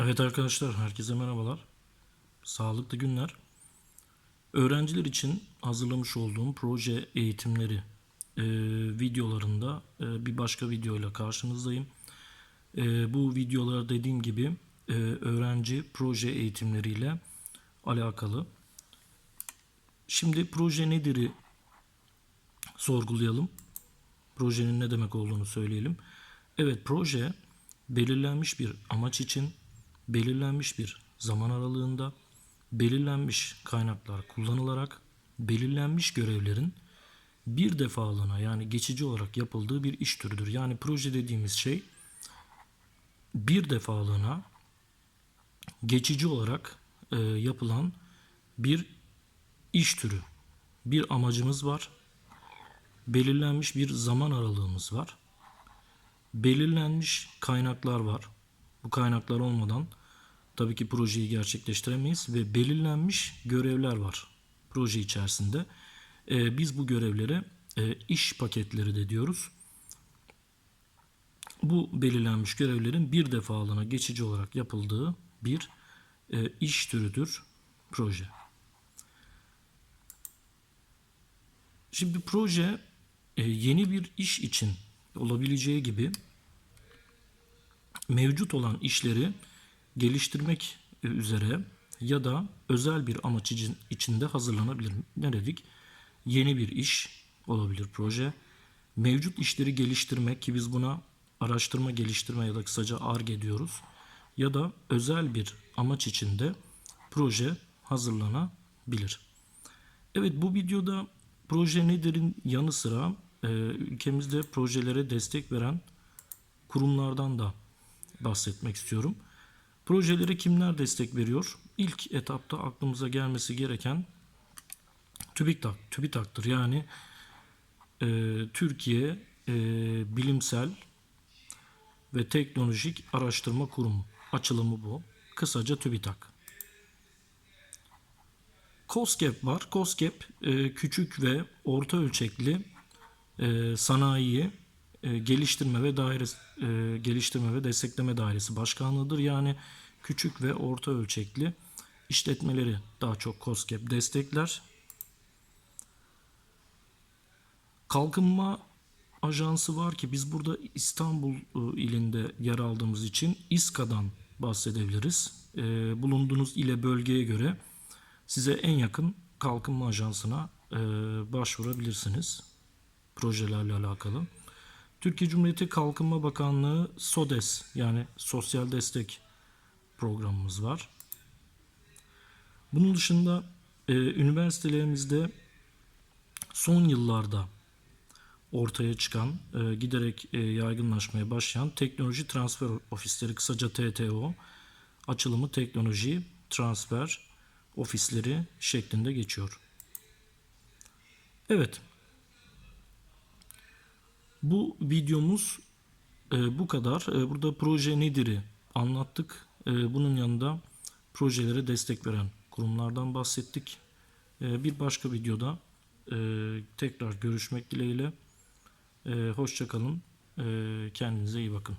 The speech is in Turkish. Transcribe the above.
Evet arkadaşlar, herkese merhabalar. Sağlıklı günler. Öğrenciler için hazırlamış olduğum proje eğitimleri e, videolarında e, bir başka videoyla karşınızdayım. E, bu videolar dediğim gibi e, öğrenci proje eğitimleriyle alakalı. Şimdi proje nedir'i sorgulayalım. Projenin ne demek olduğunu söyleyelim. Evet proje belirlenmiş bir amaç için belirlenmiş bir zaman aralığında belirlenmiş kaynaklar kullanılarak belirlenmiş görevlerin bir defalığına yani geçici olarak yapıldığı bir iş türüdür. Yani proje dediğimiz şey bir defalığına geçici olarak e, yapılan bir iş türü. Bir amacımız var. Belirlenmiş bir zaman aralığımız var. Belirlenmiş kaynaklar var. Bu kaynaklar olmadan tabii ki projeyi gerçekleştiremeyiz ve belirlenmiş görevler var proje içerisinde. Ee, biz bu görevlere e, iş paketleri de diyoruz. Bu belirlenmiş görevlerin bir defalığına geçici olarak yapıldığı bir e, iş türüdür proje. Şimdi proje e, yeni bir iş için olabileceği gibi mevcut olan işleri geliştirmek üzere ya da özel bir amaç için, içinde hazırlanabilir. Ne dedik? Yeni bir iş olabilir proje. Mevcut işleri geliştirmek ki biz buna araştırma geliştirme ya da kısaca ARGE diyoruz. Ya da özel bir amaç içinde proje hazırlanabilir. Evet bu videoda proje nedir'in yanı sıra e, ülkemizde projelere destek veren kurumlardan da bahsetmek istiyorum. Projelere kimler destek veriyor? İlk etapta aklımıza gelmesi gereken TÜBİTAK, TÜBİTAK'tır. Yani e, Türkiye e, Bilimsel ve Teknolojik Araştırma Kurumu. Açılımı bu. Kısaca TÜBİTAK. COSGAP var. COSGAP e, küçük ve orta ölçekli e, sanayiyi e, geliştirme ve daire e, geliştirme ve destekleme dairesi başkanlığıdır. Yani küçük ve orta ölçekli işletmeleri daha çok COSGAP destekler. Kalkınma ajansı var ki biz burada İstanbul e, ilinde yer aldığımız için İSKA'dan bahsedebiliriz. Bulunduğunuz ile bölgeye göre size en yakın kalkınma ajansına başvurabilirsiniz projelerle alakalı. Türkiye Cumhuriyeti Kalkınma Bakanlığı SODES yani Sosyal Destek programımız var. Bunun dışında e, üniversitelerimizde son yıllarda ortaya çıkan, e, giderek e, yaygınlaşmaya başlayan teknoloji transfer ofisleri kısaca TTO açılımı teknoloji transfer ofisleri şeklinde geçiyor. Evet. Bu videomuz e, bu kadar. E, burada proje nedir'i anlattık. E, bunun yanında projelere destek veren kurumlardan bahsettik. E, bir başka videoda e, tekrar görüşmek dileğiyle. E, Hoşçakalın. E, kendinize iyi bakın.